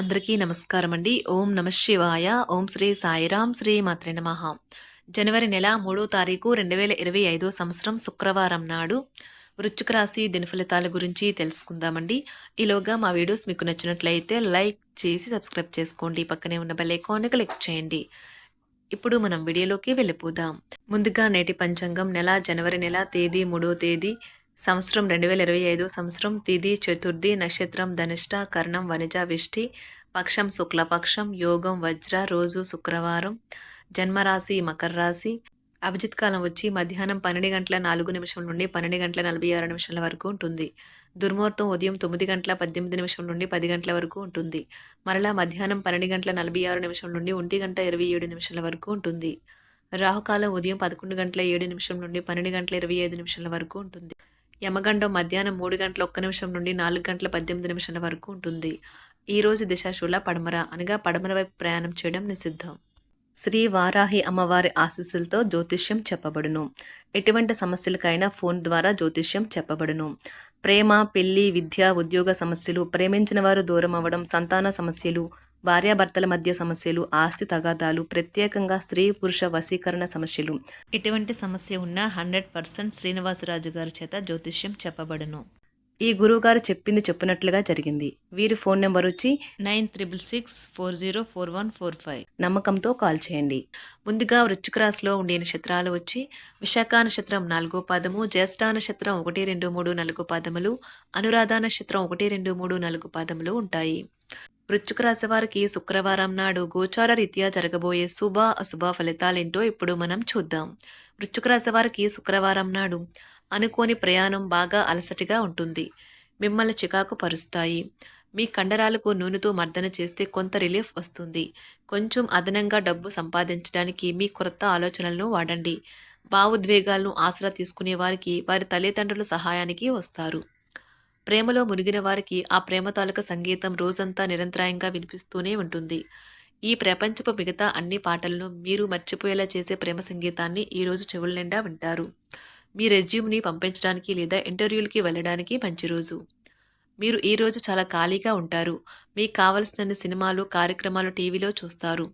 అందరికీ నమస్కారం అండి ఓం నమ శివాయ. ఓం శ్రీ సాయిరాం శ్రీ మాత్రే నమ. జనవరి నెల మూడో తారీఖు రెండు వేల ఇరవై ఐదో సంవత్సరం శుక్రవారం నాడు వృశ్చిక రాశి దినఫలితాల గురించి తెలుసుకుందామండి. ఈలోగా మా వీడియోస్ మీకు నచ్చినట్లయితే లైక్ చేసి సబ్స్క్రైబ్ చేసుకోండి. పక్కనే ఉన్న బెల్ ఐకాన్ని క్లిక్ చేయండి. ఇప్పుడు మనం వీడియోలోకి వెళ్ళిపోదాం. ముందుగా నేటి పంచాంగం నెల జనవరి నెల తేదీ మూడో తేదీ సంవత్సరం రెండు వేల ఇరవై ఐదు సంవత్సరం తిది చతుర్థి నక్షత్రం ధనిష్ట కర్ణం వనిజ విష్టి పక్షం శుక్లపక్షం యోగం వజ్ర రోజు శుక్రవారం జన్మరాశి మకర రాశి. అభిజిత్ కాలం వచ్చి మధ్యాహ్నం పన్నెండు గంటల నాలుగు నిమిషం నుండి పన్నెండు గంటల నలభై ఆరు నిమిషాల వరకు ఉంటుంది. దుర్ముహూర్తం ఉదయం తొమ్మిది గంటల పద్దెనిమిది నిమిషం నుండి పది గంటల వరకు ఉంటుంది. మరలా మధ్యాహ్నం పన్నెండు గంటల నలభై ఆరు నిమిషం నుండి ఒంటి గంట ఇరవై ఏడు నిమిషాల వరకు ఉంటుంది. రాహుకాలం ఉదయం పదకొండు గంటల ఏడు నిమిషం నుండి పన్నెండు గంటల ఇరవై ఐదు నిమిషాల వరకు ఉంటుంది. యమగండం మధ్యాహ్నం మూడు గంటల ఒక్క నిమిషం నుండి నాలుగు గంటల పద్దెనిమిది నిమిషాల వరకు ఉంటుంది. ఈరోజు దిశాశూల పడమర అనగా పడమర వైపు ప్రయాణం చేయడం నిషిద్ధం. శ్రీ వారాహి అమ్మవారి ఆశీస్సులతో జ్యోతిష్యం చెప్పబడును. ఎటువంటి సమస్యలకైనా ఫోన్ ద్వారా జ్యోతిష్యం చెప్పబడును. ప్రేమ పెళ్ళి విద్య ఉద్యోగ సమస్యలు ప్రేమించిన వారు దూరం అవ్వడం సంతాన సమస్యలు భార్యాభర్తల మధ్య సమస్యలు ఆస్తి తగాదాలు ప్రత్యేకంగా స్త్రీ పురుష వశీకరణ సమస్యలు. ఎటువంటి సమస్య ఉన్నా హండ్రెడ్ పర్సెంట్ శ్రీనివాసరాజు గారి చేత జ్యోతిష్యం చెప్పబడును. ఈ గురువుగారు చెప్పింది చెప్పినట్లుగా జరిగింది. వీరి ఫోన్ నెంబర్ వచ్చి nine triple six four zero four one four five. నమ్మకంతో కాల్ చేయండి. ముందుగా వృశ్చిక రాశిలో ఉండే నక్షత్రాలు వచ్చి విశాఖ నక్షత్రం నాలుగో పాదము జ్యేష్ఠ నక్షత్రం ఒకటి రెండు మూడు నాలుగు పాదములు అనురాధ నక్షత్రం ఒకటి రెండు మూడు నాలుగు పాదములు ఉంటాయి. వృశ్చిక రాశి వారికి శుక్రవారం నాడు గోచార రీత్యా జరగబోయే శుభ అశుభ ఫలితాలేంటో ఇప్పుడు మనం చూద్దాం. వృశ్చిక రాశి వారికి శుక్రవారం నాడు అనుకోని ప్రయాణం బాగా అలసటిగా ఉంటుంది. మిమ్మల్ని చికాకు పరుస్తాయి. మీ కండరాలకు నూనెతో మర్దన చేస్తే కొంత రిలీఫ్ వస్తుంది. కొంచెం అదనంగా డబ్బు సంపాదించడానికి మీ కొత్త ఆలోచనలను వాడండి. భావోద్వేగాలను ఆసరా తీసుకునే వారికి వారి తల్లిదండ్రుల సహాయానికి వస్తారు. ప్రేమలో మునిగిన వారికి ఆ ప్రేమ తాలూక సంగీతం రోజంతా నిరంతరాయంగా వినిపిస్తూనే ఉంటుంది. ఈ ప్రపంచపు మిగతా అన్ని పాటలను మీరు మర్చిపోయేలా చేసే ప్రేమ సంగీతాన్ని ఈరోజు చెవుల నిండా వింటారు. మీ రెజ్యూమ్ని పంపించడానికి లేదా ఇంటర్వ్యూలకి వెళ్ళడానికి మంచి రోజు. మీరు ఈ రోజు చాలా ఖాళీగా ఉంటారు. మీకు కావలసిన సినిమాలు కార్యక్రమాలు టీవీలో చూస్తారు.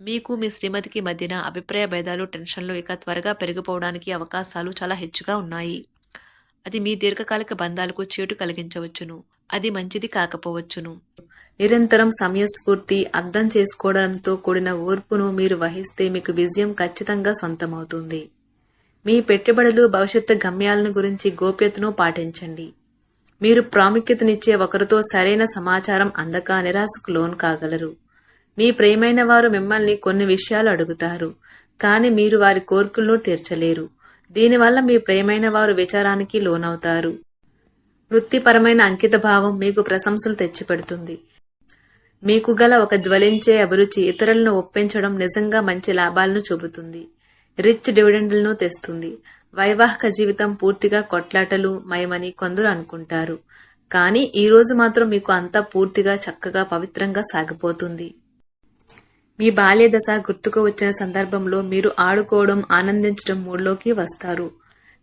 మీకు మీ శ్రీమతికి మధ్యన అభిప్రాయ భేదాలు టెన్షన్లు ఇక త్వరగా పెరిగిపోవడానికి అవకాశాలు చాలా హెచ్చుగా ఉన్నాయి. అది మీ దీర్ఘకాలిక బంధాలకు చేటు కలిగించవచ్చును. అది మంచిది కాకపోవచ్చును. నిరంతరం సమయస్ఫూర్తి అర్థం చేసుకోవడంతో కూడిన ఓర్పును మీరు వహిస్తే మీకు విజయం ఖచ్చితంగా సొంతమవుతుంది. మీ పెట్టుబడులు భవిష్యత్తు గమ్యాలను గురించి గోప్యతను పాటించండి. మీరు ప్రాముఖ్యతనిచ్చే ఒకరితో సరైన సమాచారం అందక నిరాశకు లోన్ కాగలరు. మీ ప్రేమైన వారు మిమ్మల్ని కొన్ని విషయాలు అడుగుతారు కానీ మీరు వారి కోరికలను తీర్చలేరు. దీనివల్ల మీ ప్రేమైన వారు విచారానికి లోనవుతారు. వృత్తిపరమైన అంకిత భావం మీకు ప్రశంసలు తెచ్చిపెడుతుంది. మీకు గల ఒక జ్వలించే అభిరుచి ఇతరులను ఒప్పించడం నిజంగా మంచి లాభాలను చూపుతుంది. రిచ్ డివిడెండ్లను తెస్తుంది. వైవాహిక జీవితం పూర్తిగా కొట్లాటలు మయమని కొందరు అనుకుంటారు. కానీ ఈ రోజు మాత్రం మీకు అంతా పూర్తిగా చక్కగా పవిత్రంగా సాగిపోతుంది. మీ బాల్య దశ గుర్తుకు వచ్చిన సందర్భంలో మీరు ఆడుకోవడం ఆనందించడం మూడ్లోకి వస్తారు.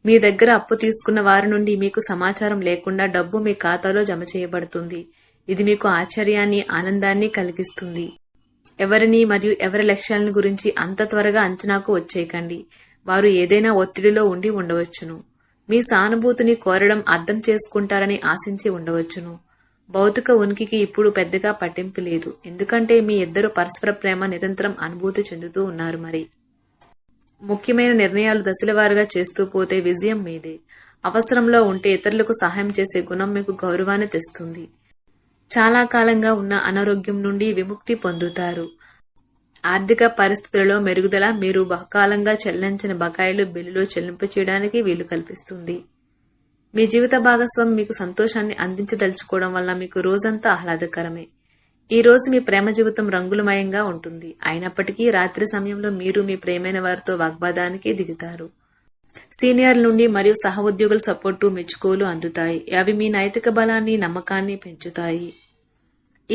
మీ దగ్గర అప్పు తీసుకున్న వారి నుండి మీకు సమాచారం లేకుండా డబ్బు మీ ఖాతాలో జమ చేయబడుతుంది. ఇది మీకు ఆశ్చర్యాన్ని ఆనందాన్ని కలిగిస్తుంది. ఎవరిని మరియు ఎవరి లక్ష్యాలను గురించి అంత త్వరగా అంచనాకు వచ్చేయకండి. వారు ఏదైనా ఒత్తిడిలో ఉండి ఉండవచ్చును. మీ సానుభూతిని కోరడం అర్థం చేసుకుంటారని ఆశించి ఉండవచ్చును. భౌతిక ఉనికికి ఇప్పుడు పెద్దగా పట్టింపు లేదు. ఎందుకంటే మీ ఇద్దరు పరస్పర ప్రేమ నిరంతరం అనుభూతి చెందుతూ ఉన్నారు మరి. ముఖ్యమైన నిర్ణయాలు దశలవారుగా చేస్తూ పోతే విజయం మీదే. అవసరంలో ఉంటే ఇతరులకు సహాయం చేసే గుణం మీకు గౌరవాన్ని తెస్తుంది. చాలా కాలంగా ఉన్న అనారోగ్యం నుండి విముక్తి పొందుతారు. ఆర్థిక పరిస్థితులలో మెరుగుదల మీరు బహుకాలంగా చెల్లించిన బకాయిలు బిల్లులు చెల్లింపు చేయడానికి వీలు కల్పిస్తుంది. మీ జీవిత భాగస్వామి మీకు సంతోషాన్ని అందించదలుచుకోవడం వల్ల మీకు రోజంతా ఆహ్లాదకరమే. ఈ రోజు మీ ప్రేమ జీవితం రంగులమయంగా ఉంటుంది. అయినప్పటికీ రాత్రి సమయంలో మీరు మీ ప్రేమైన వారితో వాగ్వాదానికి దిగుతారు. సీనియర్ల నుండి మరియు సహ ఉద్యోగుల సపోర్టు మెచ్చుకోలు అందుతాయి. అవి మీ నైతిక బలాన్ని నమ్మకాన్ని పెంచుతాయి.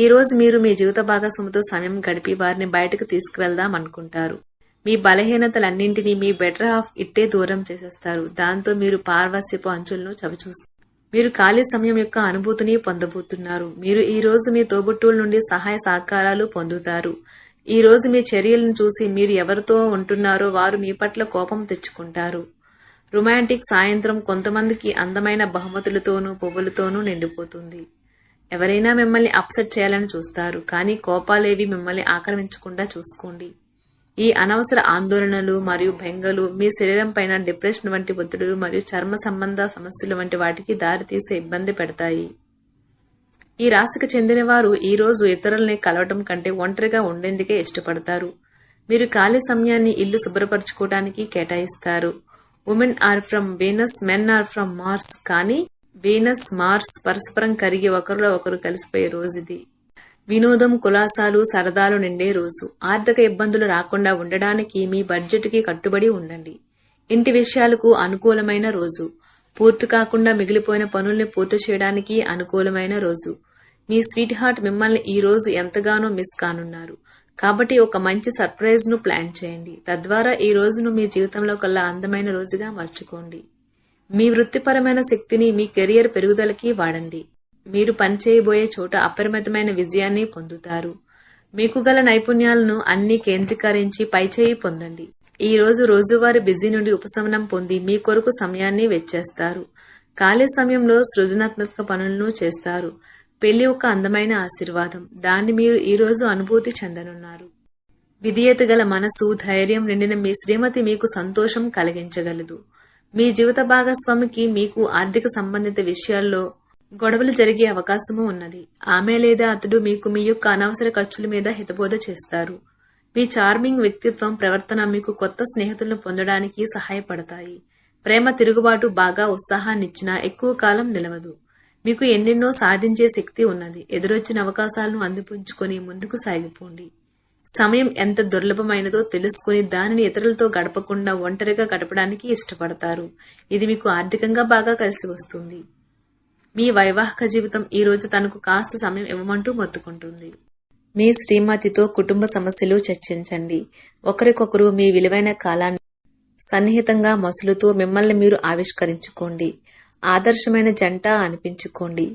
ఈ రోజు మీరు మీ జీవిత భాగస్వామితో సమయం గడిపి వారిని బయటకు తీసుకువెళ్దాం అనుకుంటారు. మీ బలహీనతలన్నింటినీ మీ బెటర్ హాఫ్ ఇట్టే దూరం చేసేస్తారు. దాంతో మీరు పార్వస్యపు అంచులను చవిచూస్తారు. మీరు ఖాళీ సమయం యొక్క అనుభూతిని పొందబోతున్నారు. మీరు ఈ రోజు మీ తోబుట్టువుల నుండి సహాయ సహకారాలు పొందుతారు. ఈ రోజు మీ చర్యలను చూసి మీరు ఎవరితో ఉంటున్నారో వారు మీ పట్ల కోపం తెచ్చుకుంటారు. రొమాంటిక్ సాయంత్రం కొంతమందికి అందమైన బహుమతులతోనూ పువ్వులతోనూ నిండిపోతుంది. ఎవరైనా మిమ్మల్ని అప్సెట్ చేయాలని చూస్తారు కానీ కోపాలేవి మిమ్మల్ని ఆక్రమించకుండా చూసుకోండి. ఈ అనవసర ఆందోళనలు మరియు బెంగలు మీ శరీరం పైన డిప్రెషన్ వంటి ఒత్తిడులు మరియు చర్మ సంబంధ సమస్యలు వంటి వాటికి దారితీసే ఇబ్బంది పెడతాయి. ఈ రాశికి చెందిన వారు ఈ రోజు ఇతరుల్ని కలవటం కంటే ఒంటరిగా ఉండేందుకే ఇష్టపడతారు. మీరు ఖాళీ సమయాన్ని ఇల్లు శుభ్రపరచుకోవడానికి కేటాయిస్తారు. Women are from Venus men are from Mars కానీ వీనస్ మార్స్ పరస్పరం కరిగి ఒకరిలో ఒకరు కలిసిపోయే రోజుది. వినోదం కులాసాలు సరదాలు నిండే రోజు. ఆర్థిక ఇబ్బందులు రాకుండా ఉండడానికి మీ బడ్జెట్కి కట్టుబడి ఉండండి. ఇంటి విషయాలకు అనుకూలమైన రోజు. పూర్తి కాకుండా మిగిలిపోయిన పనుల్ని పూర్తి చేయడానికి అనుకూలమైన రోజు. మీ స్వీట్ హార్ట్ మిమ్మల్ని ఈ రోజు ఎంతగానో మిస్ కానున్నారు. కాబట్టి ఒక మంచి సర్ప్రైజ్ను ప్లాన్ చేయండి. తద్వారా ఈ రోజును మీ జీవితంలో కల్లా అందమైన రోజుగా మార్చుకోండి. మీ వృత్తిపరమైన శక్తిని మీ కెరియర్ పెరుగుదలకి వాడండి. మీరు పనిచేయబోయే చోట అపరిమితమైన విజయాన్ని పొందుతారు. మీకు గల నైపుణ్యాలను అన్ని కేంద్రీకరించి పైచేయి పొందండి. ఈ రోజు రోజువారీ బిజీ నుండి ఉపశమనం పొంది మీ కొరకు సమయాన్ని వెచ్చేస్తారు. ఖాళీ సమయంలో సృజనాత్మక పనులను చేస్తారు. పెళ్ళి ఒక అందమైన ఆశీర్వాదం. దాన్ని మీరు ఈ రోజు అనుభూతి చెందనున్నారు. విధేయత గల మనసు ధైర్యం నిండిన మీ శ్రీమతి మీకు సంతోషం కలిగించగలదు. మీ జీవిత భాగస్వామికి మీకు ఆర్థిక సంబంధిత విషయాల్లో గొడవలు జరిగే అవకాశము ఉన్నది. ఆమె లేదా అతడు మీకు మీ యొక్క అనవసర ఖర్చుల మీద హితబోధ చేస్తారు. మీ చార్మింగ్ వ్యక్తిత్వం ప్రవర్తన మీకు కొత్త స్నేహితులను పొందడానికి సహాయపడతాయి. ప్రేమ తిరుగుబాటు బాగా ఉత్సాహాన్నిచ్చినా ఎక్కువ కాలం నిలవదు. మీకు ఎన్నెన్నో సాధించే శక్తి ఉన్నది. ఎదురొచ్చిన అవకాశాలను అందిపుంచుకొని ముందుకు సాగిపోండి. సమయం ఎంత దుర్లభమైనదో తెలుసుకుని దానిని ఇతరులతో గడపకుండా ఒంటరిగా గడపడానికి ఇష్టపడతారు. ఇది మీకు ఆర్థికంగా బాగా కలిసి వస్తుంది. మీ వైవాహిక జీవితం ఈ రోజు తనకు కాస్త సమయం ఇవ్వమంటూ మొత్తుకుంటుంది. మీ శ్రీమతితో కుటుంబ సమస్యలు చర్చించండి. ఒకరికొకరు మీ విలువైన కాలాన్ని సన్నిహితంగా మసులుతూ మిమ్మల్ని మీరు ఆవిష్కరించుకోండి. ఆదర్శమైన జంట అనిపించుకోండి.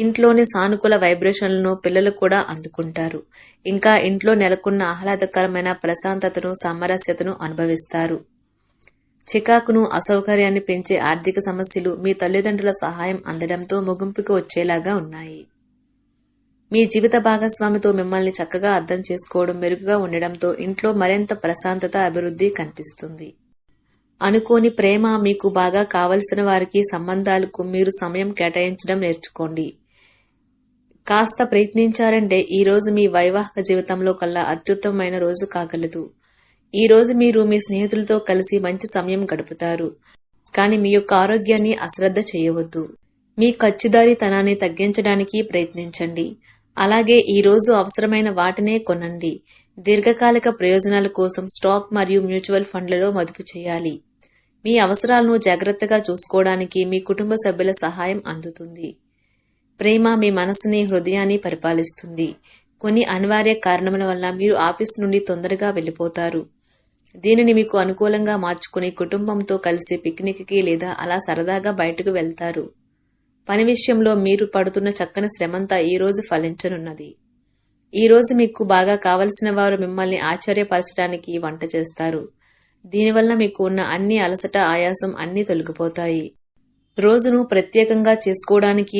ఇంట్లోని సానుకూల వైబ్రేషన్లను పిల్లలు కూడా అందుకుంటారు. ఇంకా ఇంట్లో నెలకొన్న ఆహ్లాదకరమైన ప్రశాంతతను సామరస్యతను అనుభవిస్తారు. చికాకును అసౌకర్యాన్ని పెంచే ఆర్థిక సమస్యలు మీ తల్లిదండ్రుల సహాయం అందడంతో ముగింపుకు వచ్చేలాగా ఉన్నాయి. మీ జీవిత భాగస్వామితో మిమ్మల్ని చక్కగా అర్థం చేసుకోవడం మెరుగుగా ఉండడంతో ఇంట్లో మరింత ప్రశాంతత అభివృద్ధి కనిపిస్తుంది. అనుకోని ప్రేమ మీకు బాగా కావలసిన వారికి సంబంధాలకు మీరు సమయం కేటాయించడం నేర్చుకోండి. కాస్త ప్రయత్నించారంటే ఈ రోజు మీ వైవాహిక జీవితంలో కల్లా అత్యుత్తమమైన రోజు కాగలదు. ఈ రోజు మీరు మీ స్నేహితులతో కలిసి మంచి సమయం గడుపుతారు. కానీ మీ యొక్క ఆరోగ్యాన్ని అశ్రద్ధ చేయవద్దు. మీ ఖర్చుదారీతనాన్ని తగ్గించడానికి ప్రయత్నించండి. అలాగే ఈ రోజు అవసరమైన వాటినే కొనండి. దీర్ఘకాలిక ప్రయోజనాల కోసం స్టాక్ మరియు మ్యూచువల్ ఫండ్లలో మదుపు చేయాలి. మీ అవసరాలను జాగ్రత్తగా చూసుకోవడానికి మీ కుటుంబ సభ్యుల సహాయం అందుతుంది. ప్రేమ మీ మనసుని హృదయాన్ని పరిపాలిస్తుంది. కొన్ని అనివార్య కారణముల వల్ల మీరు ఆఫీస్ నుండి తొందరగా వెళ్ళిపోతారు. దీనిని మీకు అనుకూలంగా మార్చుకుని కుటుంబంతో కలిసి పిక్నిక్కి లేదా అలా సరదాగా బయటకు వెళ్తారు. పని విషయంలో మీరు పడుతున్న చక్కని శ్రమంతా ఈ రోజు ఫలించనున్నది. ఈ రోజు మీకు బాగా కావలసిన వారు మిమ్మల్ని ఆశ్చర్యపరచడానికి వంట చేస్తారు. దీనివల్ల మీకు ఉన్న అన్ని అలసట ఆయాసం అన్నీ తొలగిపోతాయి. రోజును ప్రత్యేకంగా చేసుకోవడానికి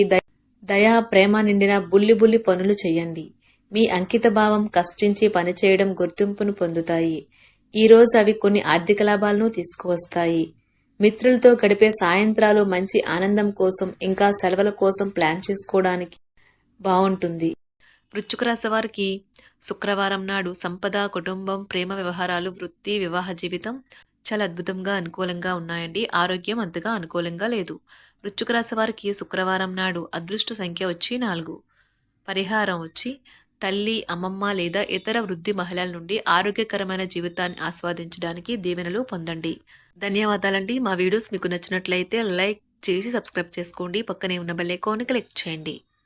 దయా ప్రేమ నిండిన బుల్లి బుల్లి పనులు చేయండి మీ అంకిత భావం కష్టించి పనిచేయడం గుర్తింపును పొందుతాయి. ఈ రోజు అవి కొన్ని ఆర్థిక లాభాలను తీసుకువస్తాయి. మిత్రులతో గడిపే సాయంత్రాలు మంచి ఆనందం కోసం ఇంకా సెలవుల కోసం ప్లాన్ చేసుకోవడానికి బాగుంటుంది వృశ్చిక రాశి వారికి శుక్రవారం నాడు సంపద కుటుంబం ప్రేమ వ్యవహారాలు వృత్తి వివాహ జీవితం చాలా అద్భుతంగా అనుకూలంగా ఉన్నాయండి. ఆరోగ్యం అంతగా అనుకూలంగా లేదు. వృశ్చిక రాశి వారికి శుక్రవారం నాడు అదృష్ట సంఖ్య వచ్చి నాలుగు. పరిహారం వచ్చి తల్లి అమ్మమ్మ లేదా ఇతర వృద్ధి మహిళల నుండి ఆరోగ్యకరమైన జీవితాన్ని ఆస్వాదించడానికి దీవెనలు పొందండి. ధన్యవాదాలండి. మా వీడియోస్ మీకు నచ్చినట్లయితే లైక్ చేసి సబ్స్క్రైబ్ చేసుకోండి. పక్కనే ఉన్న బెల్ ఐకాన్ క్లిక్ చేయండి.